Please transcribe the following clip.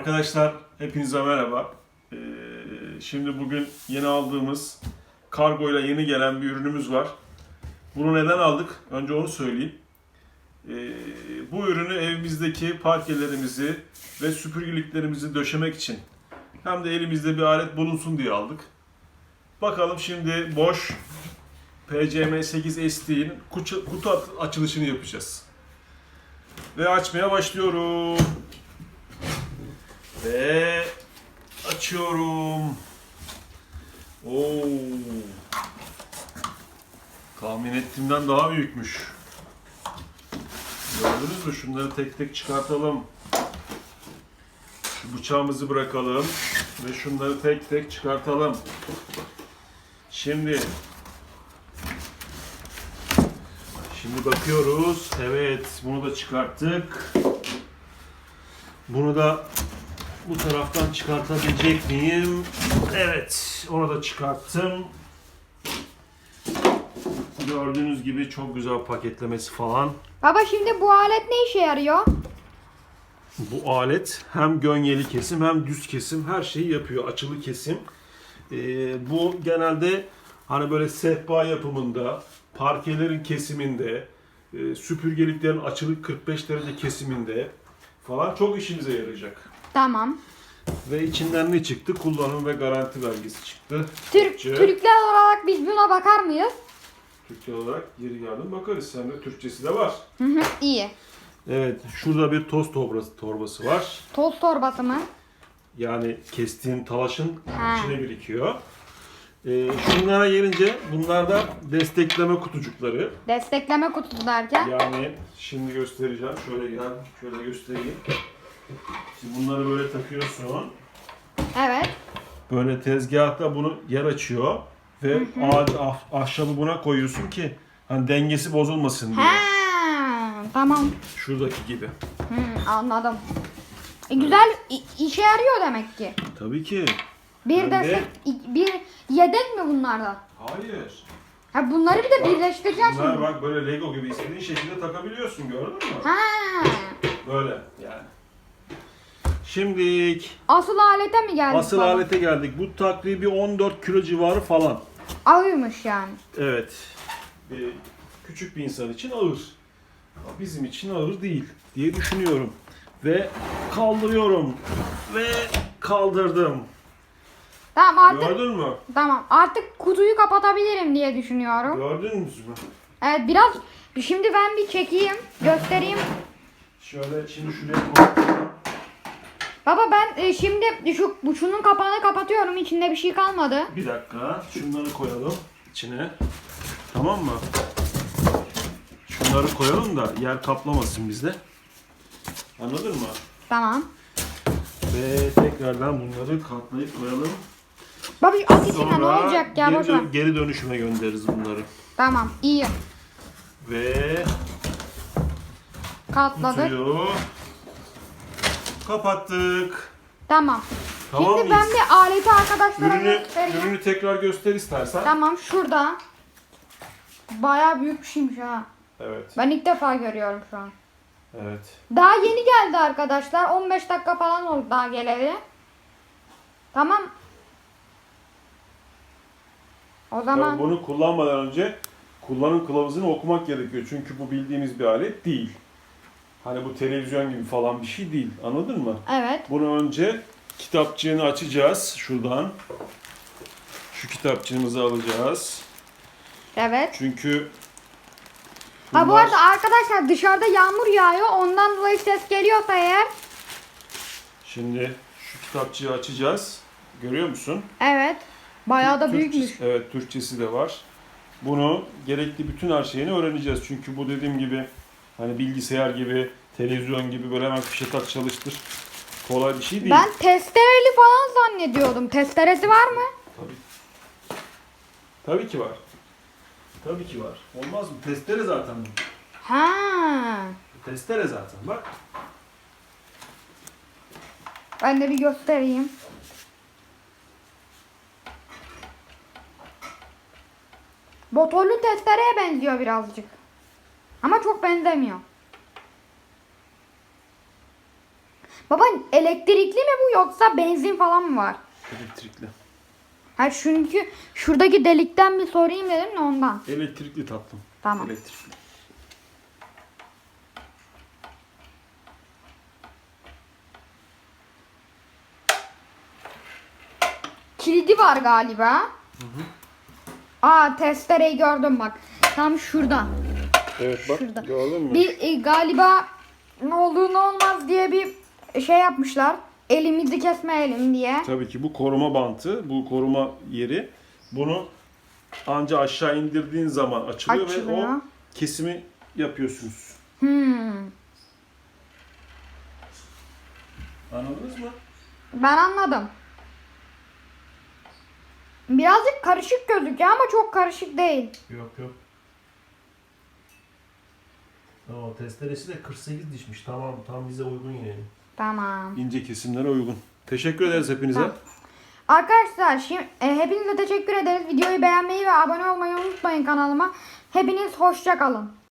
Arkadaşlar hepinize merhaba. Ee, şimdi bugün yeni aldığımız kargoyla yeni gelen bir ürünümüz var. Bunu neden aldık? Önce onu söyleyeyim. Ee, bu ürünü evimizdeki parkelerimizi ve süpürgeliklerimizi döşemek için hem de elimizde bir alet bulunsun diye aldık. Bakalım şimdi boş PCM8 ST'nin kutu, açılışını yapacağız. Ve açmaya başlıyorum. Ve açıyorum. Oo. Tahmin ettiğimden daha büyükmüş. Gördünüz mü? Şunları tek tek çıkartalım. Şu bıçağımızı bırakalım ve şunları tek tek çıkartalım. Şimdi Şimdi bakıyoruz. Evet, bunu da çıkarttık. Bunu da bu taraftan çıkartabilecek miyim? Evet, onu da çıkarttım. Gördüğünüz gibi çok güzel paketlemesi falan. Baba şimdi bu alet ne işe yarıyor? Bu alet hem gönyeli kesim hem düz kesim her şeyi yapıyor. Açılı kesim. Ee, bu genelde hani böyle sehpa yapımında, parkelerin kesiminde, e, süpürgeliklerin açılık 45 derece kesiminde falan çok işimize yarayacak. Tamam. Ve içinden ne çıktı? Kullanım ve garanti belgesi çıktı. Türk Türkçe. Türkler olarak biz buna bakar mıyız? Türkçe olarak geri geldim bakarız. Hem de Türkçesi de var. Hı hı, iyi. Evet, şurada bir toz torbası, torbası var. Toz torbası mı? Yani kestiğin talaşın Ha. içine birikiyor. Ee, şunlara gelince bunlar da destekleme kutucukları. Destekleme kutusu derken. Yani şimdi göstereceğim. Şöyle gel, şöyle göstereyim. Şimdi bunları böyle takıyorsun. Evet. Böyle tezgahta bunu yer açıyor ve ağaç ah- ahşabı buna koyuyorsun ki hani dengesi bozulmasın diye. Ha, tamam. Şuradaki gibi. Hı, anladım. E, güzel i- işe yarıyor demek ki. Tabii ki. Bir Ben de- destek, i- bir yedek mi bunlardan? Hayır. Ha bunları bir de birleştireceğiz Bunlar şimdi. bak böyle Lego gibi istediğin şekilde takabiliyorsun gördün mü? Ha. Böyle yani. Şimdi Asıl alete mi geldik asıl baba? alete geldik. Bu takribi 14 kilo civarı falan. Ağırmış yani. Evet. Ee, küçük bir insan için ağır. Ama bizim için ağır değil diye düşünüyorum. Ve kaldırıyorum. Ve kaldırdım. Tamam artık Gördün mü? tamam artık kutuyu kapatabilirim diye düşünüyorum. Gördünüz mü? Evet biraz şimdi ben bir çekeyim göstereyim. Şöyle şimdi şuraya koy. Baba ben e, şimdi şu bu şunun kapağını kapatıyorum içinde bir şey kalmadı. Bir dakika. Şunları koyalım içine. Tamam mı? Şunları koyalım da yer kaplamasın bizde. Anladın mı? Tamam. Ve tekrardan bunları katlayıp koyalım. Baba şu at içine ne olacak ya geri, boş ver. dön- geri dönüşüme göndeririz bunları. Tamam iyi Ve katladık. kutuyu kapattık. Tamam. Tamam Şimdi ben mıyız? bir aleti arkadaşlara Ürünü, göstereyim. ürünü tekrar göster istersen. Tamam şurada. Bayağı büyük bir şeymiş ha. Evet. Ben ilk defa görüyorum şu an. Evet. Daha yeni geldi arkadaşlar. 15 dakika falan oldu daha geleli. Tamam. O zaman Tabii bunu kullanmadan önce kullanım kılavuzunu okumak gerekiyor. Çünkü bu bildiğimiz bir alet değil. Hani bu televizyon gibi falan bir şey değil. Anladın mı? evet. Bunu önce kitapçığını açacağız şuradan. Şu kitapçığımızı alacağız. Evet. Çünkü Ha bu bunlar- arada arkadaşlar dışarıda yağmur yağıyor. Ondan dolayı ses geliyorsa eğer. Şimdi şu kitapçığı açacağız. Görüyor musun? Evet. Bayağı da Türkçesi- büyükmüş. Evet, Türkçesi de var. Bunu gerekli bütün her şeyini öğreneceğiz. Çünkü bu dediğim gibi hani bilgisayar gibi, televizyon gibi böyle hemen fişe tak çalıştır. Kolay bir şey değil. Ben testereli falan zannediyordum. Testeresi var mı? Tabii. Tabii ki var. Tabii ki var. Olmaz mı? Testere zaten bu. Ha. Testere zaten bak. Ben de bir göstereyim. Motorlu testereye benziyor birazcık. Ama çok benzemiyor. Baba elektrikli mi bu yoksa benzin falan mı var? Elektrikli. Ha çünkü şuradaki delikten bir sorayım dedim de ondan. Elektrikli tatlım. Tamam. Elektrikli. Kilidi var galiba. Aa testereyi gördüm bak. Tam şurada. Evet bak Şurada. gördün mü? Bir e, galiba ne olur ne olmaz diye bir şey yapmışlar. Elimizi kesmeyelim diye. Tabii ki bu koruma bantı, bu koruma yeri. Bunu anca aşağı indirdiğin zaman açılıyor, ve Açılıyor. o kesimi yapıyorsunuz. Hmm. Anladınız mı? Ben anladım. Birazcık karışık gözüküyor ama çok karışık değil. Yok yok. Tamam testeresi de 48 dişmiş. Tamam tam bize uygun yine. Tamam. İnce kesimlere uygun. Teşekkür ederiz hepinize. Tamam. Arkadaşlar şimdi e, hepinize teşekkür ederiz. Videoyu beğenmeyi ve abone olmayı unutmayın kanalıma. Hepiniz hoşça kalın.